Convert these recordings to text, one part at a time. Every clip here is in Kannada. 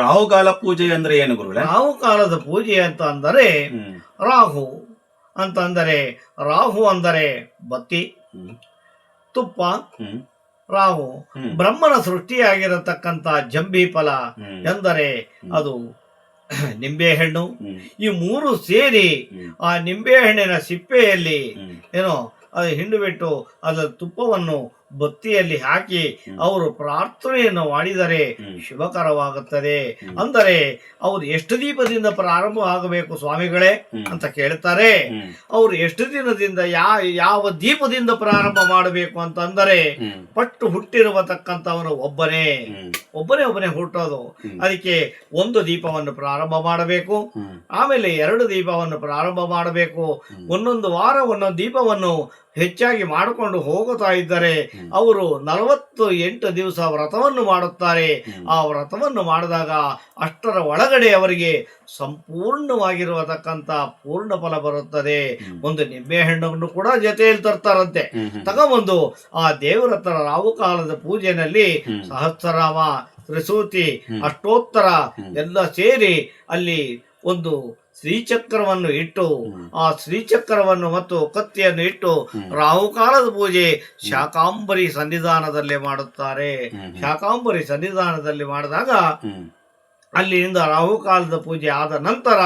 ರಾಹುಕಾಲ ಪೂಜೆ ಅಂದ್ರೆ ಏನು ಗುರುಗಳೇ? ರಾಹು ಕಾಲದ ಪೂಜೆ ಅಂತ ಅಂದರೆ ರಾಹು ಅಂತ ಅಂದರೆ ರಾಹು ಅಂದರೆ ಬತ್ತಿ ತುಪ್ಪ ರಾಹು. ಬ್ರಹ್ಮನ ಸೃಷ್ಟಿಯಾಗಿರತಕ್ಕಂತ ಜಂಬಿ ಫಲ ಎಂದರೆ ಅದು ನಿಂಬೆಹಣ್ಣು. ಈ ಮೂರು ಸೇರಿ ಆ ನಿಂಬೆಹಣ್ಣಿನ ಸಿಪ್ಪೆಯಲ್ಲಿ ಏನೋ ಅದು ಹಿಂಡು ಬಿಟ್ಟು ಅದರ ತುಪ್ಪವನ್ನು ಬತ್ತಿಯಲ್ಲಿ ಹಾಕಿ ಅವರು ಪ್ರಾರ್ಥನೆಯನ್ನು ಮಾಡಿದರೆ ಶುಭಕರವಾಗುತ್ತದೆ. ಅಂದರೆ ಅವರು ಎಷ್ಟು ದೀಪದಿಂದ ಪ್ರಾರಂಭ ಆಗಬೇಕು ಸ್ವಾಮಿಗಳೇ ಅಂತ ಕೇಳ್ತಾರೆ. ಅವರು ಎಷ್ಟು ದಿನದಿಂದ ಯಾ ಯಾವ ದೀಪದಿಂದ ಪ್ರಾರಂಭ ಮಾಡಬೇಕು ಅಂತಂದರೆ ಪಟ್ಟು ಹುಟ್ಟಿರುವತಕ್ಕಂಥವನು ಒಬ್ಬನೇ. ಒಬ್ಬನೇ ಒಬ್ಬನೇ ಹುಟ್ಟೋದು. ಅದಕ್ಕೆ ಒಂದು ದೀಪವನ್ನು ಪ್ರಾರಂಭ ಮಾಡಬೇಕು. ಆಮೇಲೆ ಎರಡು ದೀಪವನ್ನು ಪ್ರಾರಂಭ ಮಾಡಬೇಕು. ಒಂದೊಂದು ವಾರ ಒಂದೊಂದು ದೀಪವನ್ನು ಹೆಚ್ಚಾಗಿ ಮಾಡಿಕೊಂಡು ಹೋಗುತ್ತಾ ಇದ್ದರೆ ಅವರು ನಲವತ್ತು ಎಂಟು ದಿವಸ ವ್ರತವನ್ನು ಮಾಡುತ್ತಾರೆ. ಆ ವ್ರತವನ್ನು ಮಾಡಿದಾಗ ಅಷ್ಟರ ಒಳಗಡೆ ಅವರಿಗೆ ಸಂಪೂರ್ಣವಾಗಿರುವತಕ್ಕಂಥ ಪೂರ್ಣ ಫಲ ಬರುತ್ತದೆ. ಒಂದು ನಿಂಬೆ ಹಣ್ಣನ್ನು ಕೂಡ ಜೊತೆಯಲ್ಲಿ ತರ್ತಾರಂತೆ. ತಗೊಂಬಂದು ಆ ದೇವರ ಹತ್ರ ರಾಹುಕಾಲದ ಪೂಜೆನಲ್ಲಿ. ಸಹಸ್ರನಾಮ ತ್ರಿಸೂತಿ ಹ್ಮ್. ಅಷ್ಟೋತ್ತರ. ಎಲ್ಲ ಸೇರಿ ಅಲ್ಲಿ ಒಂದು ಶ್ರೀಚಕ್ರವನ್ನು ಇಟ್ಟು. ಆ ಶ್ರೀಚಕ್ರವನ್ನು ಮತ್ತು ಕತ್ತಿಯನ್ನು ಇಟ್ಟು. ರಾಹುಕಾಲದ ಪೂಜೆ ಶಾಕಾಂಬರಿ ಸನ್ನಿಧಾನದಲ್ಲಿ ಮಾಡುತ್ತಾರೆ. ಶಾಕಾಂಬರಿ ಸನ್ನಿಧಾನದಲ್ಲಿ ಮಾಡಿದಾಗ ಅಲ್ಲಿಂದ ರಾಹುಕಾಲದ ಪೂಜೆ ಆದ ನಂತರ.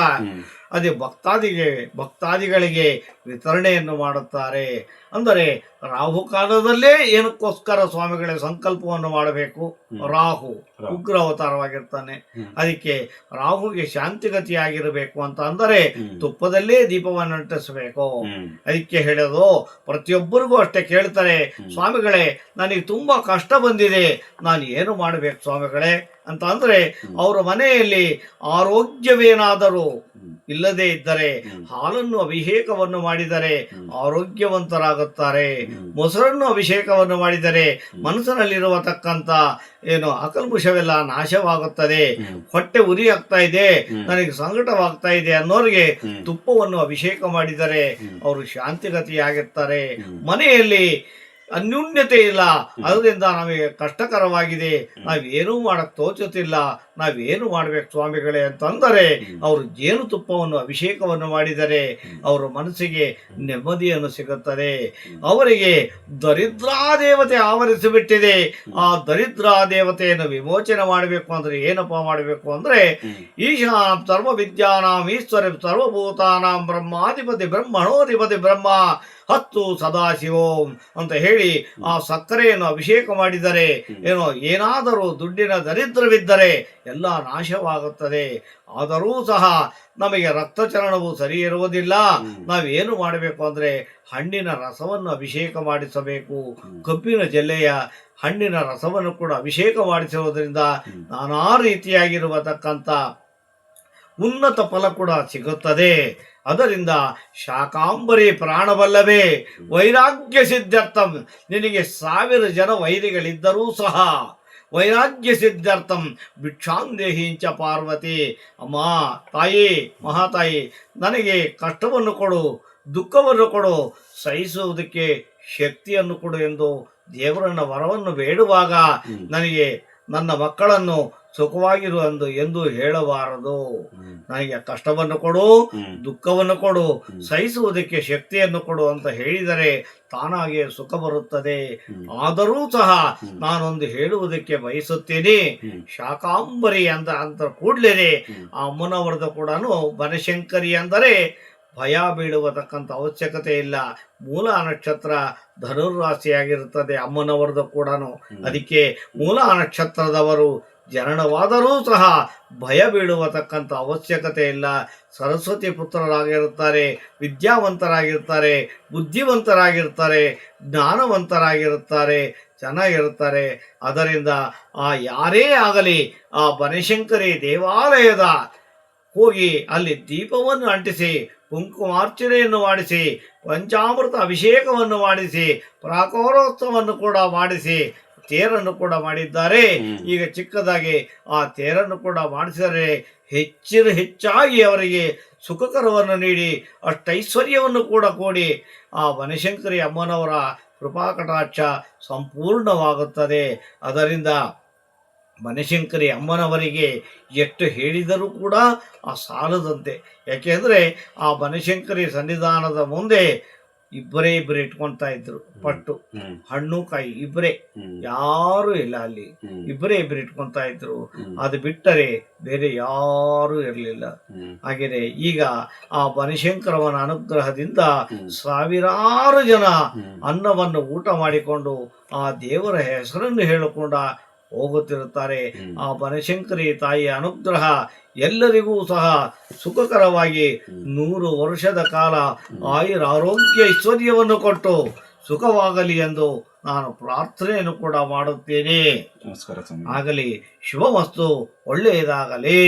ಅದೇ ಭಕ್ತಾದಿಗೆ ಭಕ್ತಾದಿಗಳಿಗೆ ವಿತರಣೆಯನ್ನು ಮಾಡುತ್ತಾರೆ ಅಂದರೆ ರಾಹುಕಾಲದಲ್ಲೇ ಏನಕ್ಕೋಸ್ಕರ ಸ್ವಾಮಿಗಳೇ ಸಂಕಲ್ಪವನ್ನು ಮಾಡಬೇಕು ರಾಹು ರಾಹು. ಉಗ್ರ ಅವತಾರವಾಗಿರ್ತಾನೆ. ಅದಕ್ಕೆ ರಾಹುಗೆ ಶಾಂತಿಗತಿಯಾಗಿರಬೇಕು ಅಂತ ಅಂದರೆ ತುಪ್ಪದಲ್ಲೇ ದೀಪವನ್ನು ಅಂಟಿಸಬೇಕು ಅದಕ್ಕೆ ಹೇಳೋದು ಪ್ರತಿಯೊಬ್ಬರಿಗೂ ಅಷ್ಟೇ ಕೇಳ್ತಾರೆ ಸ್ವಾಮಿಗಳೇ ನನಗೆ ತುಂಬಾ ಕಷ್ಟ ಬಂದಿದೆ ನಾನು ಏನು ಮಾಡಬೇಕು ಸ್ವಾಮಿಗಳೇ ಅಂತ ಅಂದ್ರೆ. ಅವರ ಮನೆಯಲ್ಲಿ ಆರೋಗ್ಯವೇನಾದರೂ. ಇಲ್ಲದೆ ಇದ್ದರೆ ಹಾಲನ್ನು ಅಭಿಷೇಕವನ್ನು ಮಾಡಿದರೆ ಆರೋಗ್ಯವಂತರಾಗುತ್ತಾರೆ. ಮೊಸರನ್ನು ಅಭಿಷೇಕವನ್ನು ಮಾಡಿದರೆ ಮನಸ್ಸಿನಲ್ಲಿರುವತಕ್ಕಂಥ ಏನು ಅಕಲ್ಮುಷವೆಲ್ಲ ನಾಶವಾಗುತ್ತದೆ. ಹೊಟ್ಟೆ ಉರಿ ಆಗ್ತಾ ಇದೆ ನನಗೆ ಸಂಕಟವಾಗ್ತಾ ಇದೆ ಅನ್ನೋರಿಗೆ ತುಪ್ಪವನ್ನು ಅಭಿಷೇಕ ಮಾಡಿದರೆ ಅವರು ಶಾಂತಿಗತಿಯಾಗಿರ್ತಾರೆ ಮನೆಯಲ್ಲಿ ಅನ್ಯೂನ್ಯತೆ ಇಲ್ಲ. ಅದರಿಂದ ನಮಗೆ ಕಷ್ಟಕರವಾಗಿದೆ. ನಾವೇನೂ ಮಾಡಕ್ಕೆ ತೋಚುತ್ತಿಲ್ಲ. ನಾವೇನು ಮಾಡ್ಬೇಕು ಸ್ವಾಮಿಗಳೇ ಅಂತಂದರೆ. ಅವರು ಜೇನುತುಪ್ಪವನ್ನು ಅಭಿಷೇಕವನ್ನು ಮಾಡಿದರೆ. ಅವರ ಮನಸ್ಸಿಗೆ ನೆಮ್ಮದಿಯನ್ನು ಸಿಗುತ್ತದೆ. ಅವರಿಗೆ ದರಿದ್ರಾ ದೇವತೆ ಆವರಿಸಿಬಿಟ್ಟಿದೆ ಆ ದರಿದ್ರಾ ದೇವತೆಯನ್ನು ವಿಮೋಚನೆ ಮಾಡಬೇಕು ಅಂದ್ರೆ ಏನಪ್ಪ ಮಾಡಬೇಕು ಅಂದ್ರೆ ಈಶಾನ ಈಶಾಂ ಸರ್ವ ವಿದ್ಯಾನಾಂ ಈಶ್ವರ ಸರ್ವಭೂತಾನಾಂ ಬ್ರಹ್ಮಾಧಿಪತಿ ಬ್ರಹ್ಮಣೋಧಿಪತಿ ಬ್ರಹ್ಮ ಹತ್ತು ಸದಾಶಿವೋಂ ಅಂತ ಹೇಳಿ ಆ ಸಕ್ಕರೆಯನ್ನು ಅಭಿಷೇಕ ಮಾಡಿದರೆ ಏನೋ ಏನಾದರೂ ದುಡ್ಡಿನ ದರಿದ್ರವಿದ್ದರೆ ಎಲ್ಲ ನಾಶವಾಗುತ್ತದೆ. ಆದರೂ ಸಹ ನಮಗೆ ರಕ್ತಚಲನವು ಸರಿ ಇರುವುದಿಲ್ಲ. ನಾವೇನು ಮಾಡಬೇಕು ಅಂದರೆ ಹಣ್ಣಿನ ರಸವನ್ನು ಅಭಿಷೇಕ ಮಾಡಿಸಬೇಕು. ಕಬ್ಬಿನ ಜಲ್ಲೆಯ ಹಣ್ಣಿನ ರಸವನ್ನು ಕೂಡ ಅಭಿಷೇಕ ಮಾಡಿಸುವುದರಿಂದ ಹ್ಮ್. ನಾನಾ ರೀತಿಯಾಗಿರುವತಕ್ಕಂಥ ಉನ್ನತ ಫಲ ಕೂಡ ಸಿಗುತ್ತದೆ. ಅದರಿಂದ ಶಾಕಾಂಬರಿ ಪ್ರಾಣವಲ್ಲವೇ? ವೈರಾಗ್ಯ ಸಿದ್ಧಾರ್ಥಂ. ನಿನಗೆ ಸಾವಿರ ಜನ ವೈರಿಗಳಿದ್ದರೂ ಸಹ ವೈರಾಗ್ಯ ಸಿದ್ಧಾರ್ಥಂ ಭಿಕ್ಷಾಂದೇಹಿಂಚ ಪಾರ್ವತಿ. ಅಮ್ಮ ತಾಯಿ ಮಹಾತಾಯಿ ನನಗೆ ಕಷ್ಟವನ್ನು ಕೊಡು ದುಃಖವನ್ನು ಕೊಡು ಸಹಿಸುವುದಕ್ಕೆ ಶಕ್ತಿಯನ್ನು ಕೊಡು ಎಂದು ದೇವರನ್ನ ವರವನ್ನು ಬೇಡುವಾಗ ನನಗೆ ನನ್ನ ಮಕ್ಕಳನ್ನು ಸುಖವಾಗಿರು ಎಂದು ಎಂದು ಹೇಳಬಾರದು. ನನಗೆ ಕಷ್ಟವನ್ನು ಕೊಡು ದುಃಖವನ್ನು ಕೊಡು ಸಹಿಸುವುದಕ್ಕೆ ಶಕ್ತಿಯನ್ನು ಕೊಡು ಅಂತ ಹೇಳಿದರೆ ತಾನಾಗೆ ಸುಖ ಬರುತ್ತದೆ. ಆದರೂ ಸಹ. ನಾನೊಂದು ಹೇಳುವುದಕ್ಕೆ ಬಯಸುತ್ತೇನೆ. ಶಾಕಾಂಬರಿ ಅಂತ ಅಂತ ಕೂಡ್ಲೇನೆ ಆ ಅಮ್ಮನವರದ ಕೂಡ ಬನಶಂಕರಿ ಅಂದರೆ ಭಯ ಬೀಳುವತಕ್ಕಂಥ ಅವಶ್ಯಕತೆ ಇಲ್ಲ. ಮೂಲ ನಕ್ಷತ್ರ ಧನುರ್ರಾಶಿಯಾಗಿರುತ್ತದೆ ಅಮ್ಮನವರದು ಕೂಡ ಅದಕ್ಕೆ ಮೂಲ ನಕ್ಷತ್ರದವರು ಜನನವಾದರೂ ಸಹ ಭಯ ಬೀಳುವತಕ್ಕಂಥ ಅವಶ್ಯಕತೆ ಇಲ್ಲ. ಸರಸ್ವತಿ ಪುತ್ರರಾಗಿರುತ್ತಾರೆ ವಿದ್ಯಾವಂತರಾಗಿರ್ತಾರೆ ಬುದ್ಧಿವಂತರಾಗಿರ್ತಾರೆ ಜ್ಞಾನವಂತರಾಗಿರುತ್ತಾರೆ, ಚೆನ್ನಾಗಿರುತ್ತಾರೆ. ಅದರಿಂದ ಆ ಯಾರೇ ಆಗಲಿ ಆ ಬನಶಂಕರಿ ದೇವಾಲಯದ ಹೋಗಿ ಅಲ್ಲಿ ದೀಪವನ್ನು ಅಂಟಿಸಿ ಕುಂಕುಮಾರ್ಚನೆಯನ್ನು ಮಾಡಿಸಿ, ಪಂಚಾಮೃತ ಅಭಿಷೇಕವನ್ನು ಮಾಡಿಸಿ, ಪ್ರಾಕಾರೋತ್ಸವವನ್ನು ಕೂಡ ಮಾಡಿಸಿ ತೇರನ್ನು ಕೂಡ ಮಾಡಿದ್ದಾರೆ. ಈಗ ಚಿಕ್ಕದಾಗಿ ಆ ತೇರನ್ನು ಕೂಡ ಮಾಡಿಸಿದರೆ ಹೆಚ್ಚಿನ ಹೆಚ್ಚಾಗಿ ಅವರಿಗೆ ಸುಖಕರವನ್ನು ನೀಡಿ ಅಷ್ಟೈಶ್ವರ್ಯವನ್ನು ಕೂಡ ಕೊಡಿ ಆ ಬನಶಂಕರಿ ಅಮ್ಮನವರ ಕೃಪಾ ಕಟಾಕ್ಷ ಸಂಪೂರ್ಣವಾಗುತ್ತದೆ. ಅದರಿಂದ ಬನಶಂಕರಿ ಅಮ್ಮನವರಿಗೆ ಎಷ್ಟು ಹೇಳಿದರೂ ಕೂಡ ಆ ಸಾಲದಂತೆ. ಯಾಕೆಂದರೆ ಆ ಬನಶಂಕರಿ ಸನ್ನಿಧಾನದ ಮುಂದೆ ಇಬ್ಬರೇ ಇಬ್ಬರು ಇಟ್ಕೊಂತಾ ಇದ್ರು ಪಟ್ಟು. ಹಣ್ಣು ಕಾಯಿ ಇಬ್ಬರೇ. ಯಾರು ಇಲ್ಲ ಅಲ್ಲಿ. ಇಬ್ಬರೇ ಇಬ್ಬರು ಇಟ್ಕೊಂತ ಇದ್ರು. ಅದು ಬಿಟ್ಟರೆ ಬೇರೆ ಯಾರು ಇರಲಿಲ್ಲ. ಹಾಗೆ ಹಾಗೆಯೇ ಈಗ ಆ ಬನಶಂಕರವನ ಅನುಗ್ರಹದಿಂದ ಸಾವಿರಾರು ಜನ ಅನ್ನವನ್ನು ಊಟ ಮಾಡಿಕೊಂಡು ಆ ದೇವರ ಹೆಸರನ್ನು ಹೇಳಿಕೊಂಡ ಹೋಗುತ್ತಿರುತ್ತಾರೆ. ಆ ಬನಶಂಕರಿ ತಾಯಿಯ ಅನುಗ್ರಹ ಎಲ್ಲರಿಗೂ ಸಹ ಸುಖಕರವಾಗಿ ನೂರು ವರ್ಷದ ಕಾಲ ಆಯುರ ಆರೋಗ್ಯ ಐಶ್ವರ್ಯವನ್ನು ಕೊಟ್ಟು ಸುಖವಾಗಲಿ ಎಂದು ನಾನು ಪ್ರಾರ್ಥನೆಯನ್ನು ಕೂಡ ಮಾಡುತ್ತೇನೆ. ನಮಸ್ಕಾರ ಶುಭ ವಸ್ತು ಒಳ್ಳೆಯದಾಗಲಿ.